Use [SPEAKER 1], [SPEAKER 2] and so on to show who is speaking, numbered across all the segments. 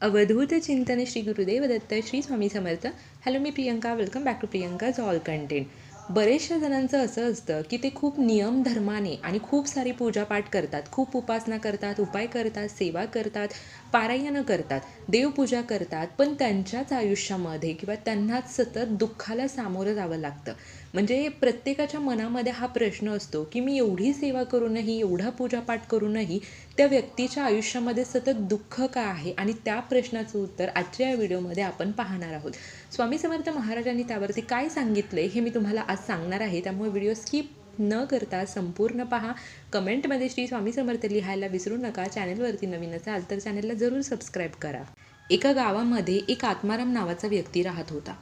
[SPEAKER 1] अवधूत चिंतन Shri Gurudev Datta Shri Swami Samarth. Hello me Priyanka. Welcome back to Priyanka's all content बरेचशा जणांचं असं असतं की ते खूप नियम धर्माने आणि खूप सारी पूजापाठ करतात. खूप उपासना करतात उपाय करतात सेवा करतात पारायणं करतात देवपूजा करतात. पण त्यांच्याच आयुष्यामध्ये किंवा त्यांनाच सतत दुःखाला सामोरं जावं लागतं. म्हणजे प्रत्येकाच्या मनामध्ये हा प्रश्न असतो की मी एवढी सेवा करूनही एवढा पूजापाठ करूनही त्या व्यक्तीच्या आयुष्यामध्ये सतत दुःख का आहे? आणि त्या प्रश्नाचं उत्तर आजच्या या व्हिडिओमध्ये आपण पाहणार आहोत. स्वामी समर्थ महाराजांनी त्यावरती काय सांगितले हे मी तुम्हाला आज सांगणार आहे. त्यामुळे व्हिडिओ स्किप न करता संपूर्ण पहा. कमेंटमध्ये श्री स्वामी समर्थ लिहायला विसरू नका. चॅनलवरती नवीन असाल तर चॅनलला जरूर सबस्क्राईब करा. एका गावामध्ये एक आत्माराम नावाचा व्यक्ती राहत होता.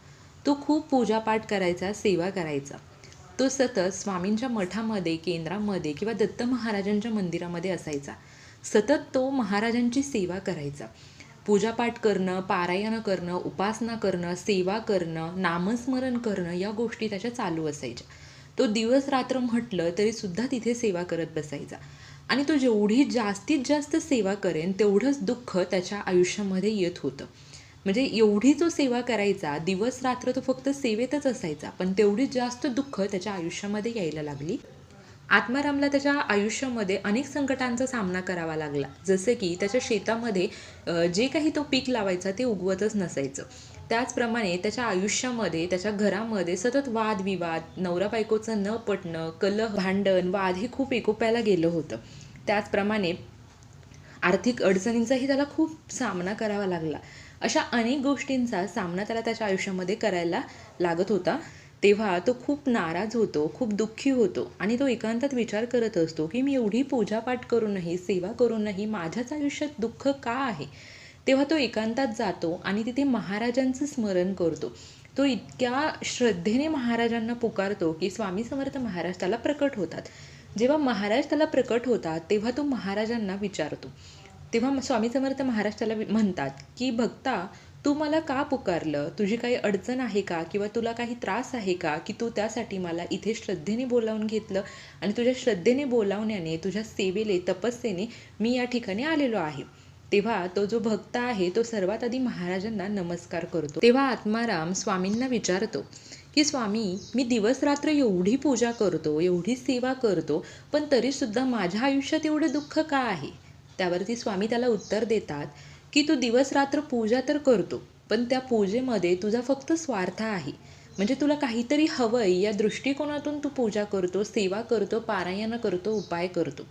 [SPEAKER 1] तो खूप पूजापाठ करायचा सेवा करायचा. तो सतत स्वामींच्या मठामध्ये केंद्रामध्ये किंवा दत्त महाराजांच्या मंदिरामध्ये असायचा. सतत तो महाराजांची सेवा करायचा. पूजापाठ करणं पारायणं करणं उपासना करणं सेवा करणं नामस्मरण करणं या गोष्टी त्याच्या चालू असायच्या. तो दिवस रात्र म्हटलं तरीसुद्धा तिथे सेवा करत बसायचा. आणि तो जेवढी जास्तीत जास्त सेवा करेन तेवढंच दुःख त्याच्या आयुष्यामध्ये येत होतं. म्हणजे एवढी जो सेवा करायचा दिवस रात्र तो फक्त सेवेतच असायचा पण तेवढी जास्त दुःख त्याच्या आयुष्यामध्ये यायला लागली. आत्मारामला त्याच्या आयुष्यामध्ये अनेक संकटांचा सामना करावा लागला. जसे की त्याच्या शेतामध्ये जे काही तो पीक लावायचा ते उगवतच नसायचं. त्याचप्रमाणे त्याच्या आयुष्यामध्ये त्याच्या घरामध्ये सतत वादविवाद नवरा बायकोचं न पटणं कलह भांडण वाद हे खूप एकोप्याला गेलं होतं. त्याचप्रमाणे आर्थिक अडचणींचाही त्याला खूप सामना करावा लागला. अशा अनेक गोष्टींचा सामना त्याला त्याच्या आयुष्यामध्ये करायला लागत होता. तेव्हा तो खूप नाराज होतो खूप दुःखी होतो आणि तो एकांतात विचार करत असतो की मी एवढी पूजापाठ करूनही सेवा करूनही माझ्याच आयुष्यात दुःख का आहे? तेव्हा तो एकांतात जातो आणि तिथे महाराजांचं स्मरण करतो. तो इतक्या श्रद्धेने महाराजांना पुकारतो की स्वामी समर्थ महाराज त्याला प्रकट होतात. जेव्हा महाराज त्याला प्रकट होतात तेव्हा तो महाराजांना विचारतो. तेव्हा स्वामी समर्थ महाराज त्याला म्हणतात की भक्ता तू मला का पुकारलं? तुझी काही अडचण आहे का? किंवा तुला काही त्रास आहे का? की तू त्यासाठी मला इथे श्रद्धेने बोलावून घेतलं? आणि तुझ्या श्रद्धेने बोलावण्याने तुझ्या सेवेले तपस्येने मी या ठिकाणी आलेलो आहे. तेव्हा तो जो भक्त आहे तो सर्वात आधी महाराजांना नमस्कार करतो. तेव्हा आत्माराम स्वामींना विचारतो की स्वामी मी दिवस रात्र एवढी पूजा करतो एवढी सेवा करतो पण तरीसुद्धा माझ्या आयुष्यात एवढं दुःख का आहे? त्यावरती स्वामी त्याला उत्तर देतात की तू दिवस रात्र पूजा तर करतो पण त्या पूजेमध्ये तुझा फक्त स्वार्थ आहे. म्हणजे तुला काहीतरी हवंय या दृष्टिकोनातून तू पूजा करतो सेवा करतो पारायण करतो उपाय करतो.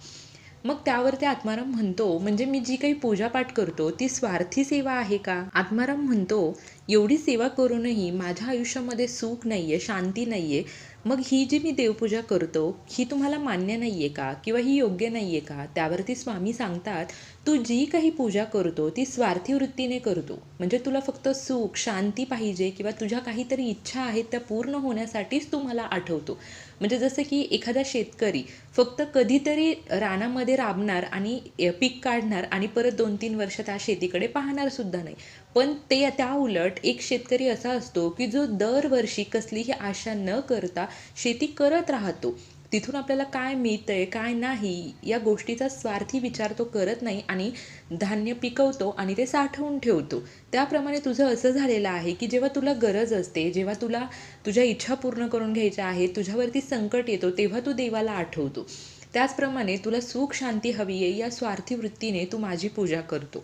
[SPEAKER 1] मग त्यावर ते आत्माराम म्हणतो म्हणजे मी जी काही पूजापाठ करतो ती स्वार्थी सेवा आहे का? आत्माराम म्हणतो एवढी सेवा करूनही माझ्या आयुष्यामध्ये सुख नाहीये शांती नाहीये. मग ही जी मी देवपूजा करतो ही तुम्हाला मान्य नाही आहे का? किंवा ही योग्य नाही आहे का? त्यावरती स्वामी सांगतात तू जी काही पूजा करतो ती स्वार्थी वृत्तीने करतो. म्हणजे तुला फक्त सुख शांती पाहिजे किंवा तुझ्या काहीतरी इच्छा आहेत त्या पूर्ण होण्यासाठीच तुम्हाला आठवतो. म्हणजे जसं की एखादा शेतकरी फक्त कधीतरी रानामध्ये राबणार आणि पीक काढणार आणि परत दोन तीन वर्ष त्या शेतीकडे पाहणार सुद्धा नाही. पण ते त्या उलट एक शेतकरी असा असतो की जो दरवर्षी कसलीही आशा न करता शेती करत राहतो. तिथून आपल्याला काय मिळतंय काय नाही या गोष्टीचा स्वार्थी विचार तो करत नाही आणि धान्य पिकवतो आणि ते साठवून ठेवतो. त्याप्रमाणे तुझं असं झालेलं आहे की जेव्हा तुला गरज असते जेव्हा तुला तुझ्या इच्छा पूर्ण करून घ्यायच्या आहेत तुझ्यावरती संकट येतो तेव्हा तू देवाला आठवतो. त्याचप्रमाणे तुला सुख शांती हवी आहे या स्वार्थी वृत्तीने तू माझी पूजा करतो.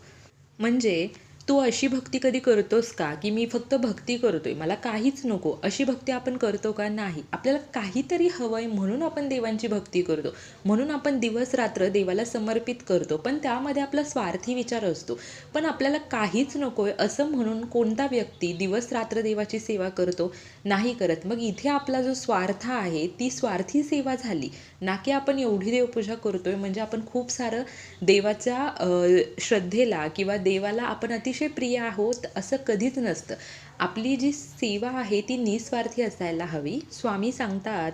[SPEAKER 1] म्हणजे तू अशी भक्ती कधी करतोस का की मी फक्त भक्ती करतोय? मला काहीच नको. अशी भक्ती आपण करतो का नाही? आपल्याला काहीतरी हवंय म्हणून आपण देवांची भक्ती करतो. म्हणून आपण दिवस रात्र देवाला समर्पित करतो. पण त्यामध्ये आपला स्वार्थी विचार असतो. पण आपल्याला काहीच नकोय असं म्हणून कोणता व्यक्ती दिवस रात्र देवाची सेवा करतो? नाही करत. मग इथे आपला जो स्वार्थ आहे ती स्वार्थी सेवा झाली. ना की आपण एवढी देवपूजा करतोय म्हणजे आपण खूप सारं देवाच्या श्रद्धेला किंवा देवाला आपण अतिशय प्रिय आहोत असं कधीच नसतं. आपली जी सेवा आहे ती निस्वार्थी असायला हवी. स्वामी सांगतात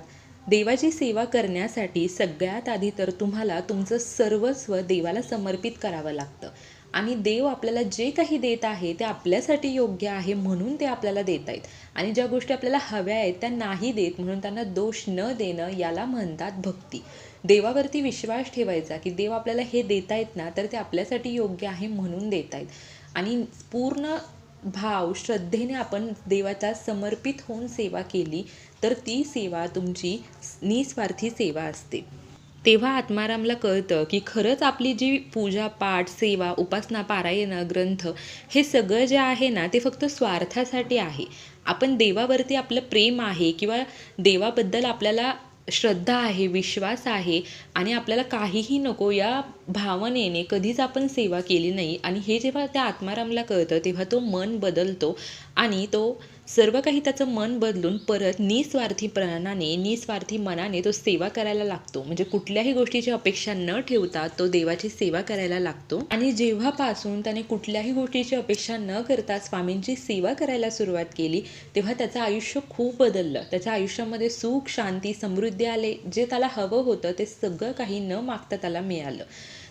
[SPEAKER 1] देवाची सेवा करण्यासाठी सगळ्यात आधी तर तुम्हाला तुमचं सर्वस्व देवाला समर्पित करावं लागतं. आणि देव आपल्याला जे काही देत आहे ते आपल्यासाठी योग्य आहे म्हणून ते आपल्याला देत आहेत. आणि ज्या गोष्टी आपल्याला हव्या आहेत त्या नाही देत म्हणून त्यांना दोष न देणं याला म्हणतात भक्ती. देवावरती विश्वास ठेवायचा की देव आपल्याला हे देत आहेत ना तर ते आपल्यासाठी योग्य आहे म्हणून देत आहेत. आणि पूर्ण भाव श्रद्धेने आपण देवाचा समर्पित होऊन सेवा केली तर ती सेवा तुमची निस्वार्थी सेवा असते. तेव्हा आत्मारामला कळतं की खरंच आपली जी पूजा पाठ सेवा उपासना पारायण ग्रंथ हे सगळं जे आहे ना ते फक्त स्वार्थासाठी आहे. आपण देवावरती आपलं प्रेम आहे किंवा देवाबद्दल आपल्याला श्रद्धा आहे विश्वास आहे आणि आपल्याला काहीही नको या भावनेने कधीच आपण सेवा केली नाही. आणि हे जेव्हा त्या आत्मारामला कळतं तेव्हा तो मन बदलतो आणि तो सर्व काही त्याचं मन बदलून परत निस्वार्थीपणाने निस्वार्थी मनाने तो सेवा करायला लागतो. म्हणजे कुठल्याही गोष्टीची अपेक्षा न ठेवता तो देवाची सेवा करायला लागतो. आणि जेव्हापासून त्याने कुठल्याही गोष्टीची अपेक्षा न करता स्वामींची सेवा करायला सुरुवात केली तेव्हा त्याचं आयुष्य खूप बदललं. त्याच्या आयुष्यामध्ये सुख शांती समृद्धी आले. जे त्याला हवं होतं ते सगळं काही न मागता त्याला मिळालं.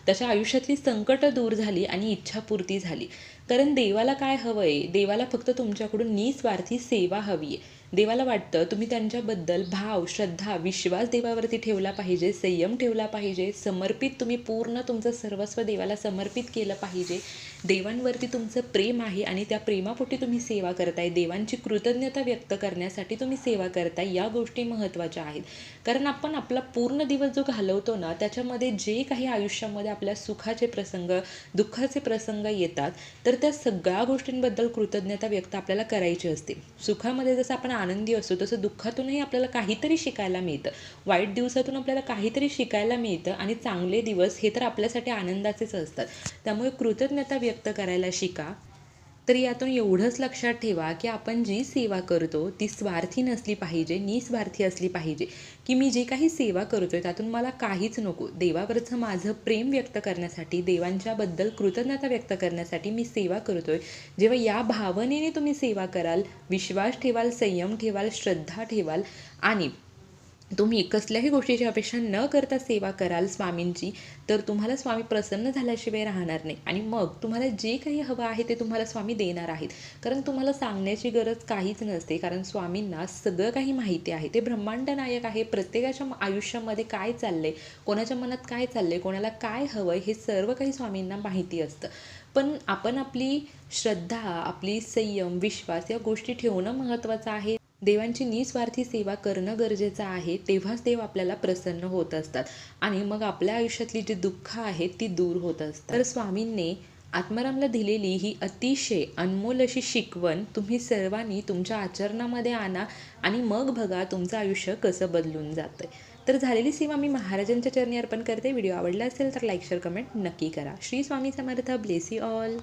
[SPEAKER 1] त्याच्या आयुष्यातली संकटं दूर झाली आणि इच्छापूर्ती झाली. कारण देवाला काय हवं आहे देवाला फक्त तुमच्याकडून निस्वार्थी सेवा हवी आहे देवाला वाटतं तुम्ही त्यांच्याबद्दल भाव श्रद्धा विश्वास देवावरती ठेवला पाहिजे संयम ठेवला पाहिजे समर्पित तुम्ही पूर्ण तुमचं सर्वस्व देवाला समर्पित केलं पाहिजे. देवांवरती तुमचं प्रेम आहे आणि त्या प्रेमापोटी तुम्ही सेवा करताय. देवांची कृतज्ञता व्यक्त करण्यासाठी तुम्ही सेवा करताय. या गोष्टी महत्त्वाच्या आहेत. कारण आपण आपला पूर्ण दिवस जो घालवतो ना त्याच्यामध्ये जे काही आयुष्यामध्ये आपल्या सुखाचे प्रसंग दुःखाचे प्रसंग येतात तर त्या सगळ्या गोष्टींबद्दल कृतज्ञता व्यक्त आपल्याला करायची असते. सुखामध्ये जसं आपण आनंदी असतो तसं दुःखातूनही आपल्याला काहीतरी शिकायला मिळतं. वाईट दिवसातून आपल्याला काहीतरी शिकायला मिळतं आणि चांगले दिवस हे तर आपल्यासाठी आनंदाचेच असतात. त्यामुळे कृतज्ञता व्यक्त करायला शिका. तर यातून एवढंच लक्षात ठेवा की आपण जी सेवा करतो ती स्वार्थी नसली पाहिजे निस्वार्थी असली पाहिजे. की मी जे काही सेवा करतोय त्यातून मला काहीच नको. देवावरचं माझं प्रेम व्यक्त करण्यासाठी देवांच्याबद्दल कृतज्ञता व्यक्त करण्यासाठी मी सेवा करतोय. जेव्हा या भावनेने तुम्ही सेवा कराल विश्वास ठेवाल संयम ठेवाल श्रद्धा ठेवाल आणि तुम्ही कसल्याही गोष्टीची अपेक्षा न करता सेवा कराल स्वामींची तर तुम्हाला स्वामी प्रसन्न झाल्याशिवाय राहणार नाही. आणि मग तुम्हाला जे काही हवं आहे ते तुम्हाला स्वामी देणार आहेत. कारण तुम्हाला सांगण्याची गरज काहीच नसते. कारण स्वामींना सगळं काही माहिती आहे. ते ब्रह्मांड नायक आहे. प्रत्येकाच्या आयुष्यामध्ये काय चाललंय कोणाच्या मनात काय चाललंय कोणाला काय हवं हे सर्व काही स्वामींना माहिती असतं. पण आपण आपली श्रद्धा आपली संयम विश्वास या गोष्टी ठेवणं महत्त्वाचं आहे. देवांची निस्वार्थी सेवा करणं गरजेचं आहे तेव्हाच देव आपल्याला प्रसन्न होत असतात. आणि मग आपल्या आयुष्यातली जी दुःख आहेत ती दूर होत असतात. तर स्वामींनी आत्मारामला दिलेली ही अतिशय अनमोल अशी शिकवण तुम्ही सर्वांनी तुमच्या आचरणामध्ये आणा आणि मग बघा तुमचं आयुष्य कसं बदलून जातं तर झालेली सेवा मी महाराजांच्या चरणी अर्पण करते. व्हिडिओ आवडला असेल तर लाईक शेअर कमेंट नक्की करा. श्री स्वामी समर्थ. Blessed all.